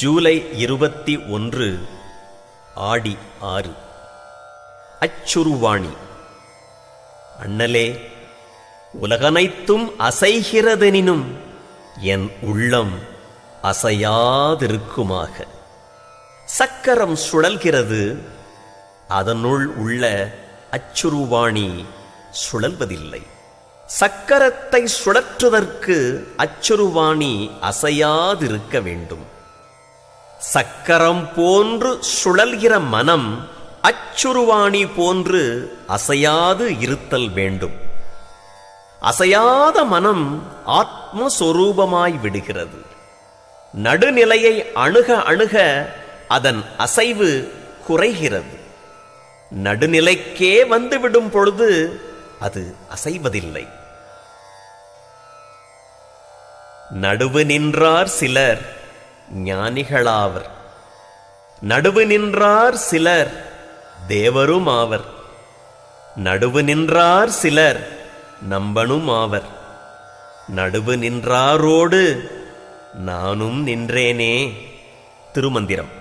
ஜூலை இருபத்தி ஒன்று ஆடி ஆறு. அச்சுருவாணி. அண்ணலே உலகனைத்தும் அசைகிறதெனினும் என் உள்ளம் அசையாதிருக்குமாக. சக்கரம் சுழல்கிறது அதனுள் உள்ள அச்சுருவாணி சுழல்வதில்லை. சக்கரத்தை சுழற்றுவதற்கு அச்சுருவாணி அசையாதிருக்க வேண்டும். சக்கரம் போன்று சுழல்கிற மனம் அச்சுருவாணி போன்று அசையாது இருத்தல் வேண்டும். அசையாத மனம் ஆத்மஸ்வரூபமாய் விடுகிறது. நடுநிலையை அணுக அணுக அதன் அசைவு குறைகிறது. நடுநிலைக்கே வந்துவிடும் பொழுது அது அசைவதில்லை. நடுவு நின்றார் சிலர். ஞானிகளாவர். நடுவு நின்றார் சிலர் தேவரும் ஆவர். நடுவு நின்றார் சிலர் நம்பனும் ஆவர். நடுவு நின்றாரோடு நானும் நின்றேனே. திருமந்திரம்.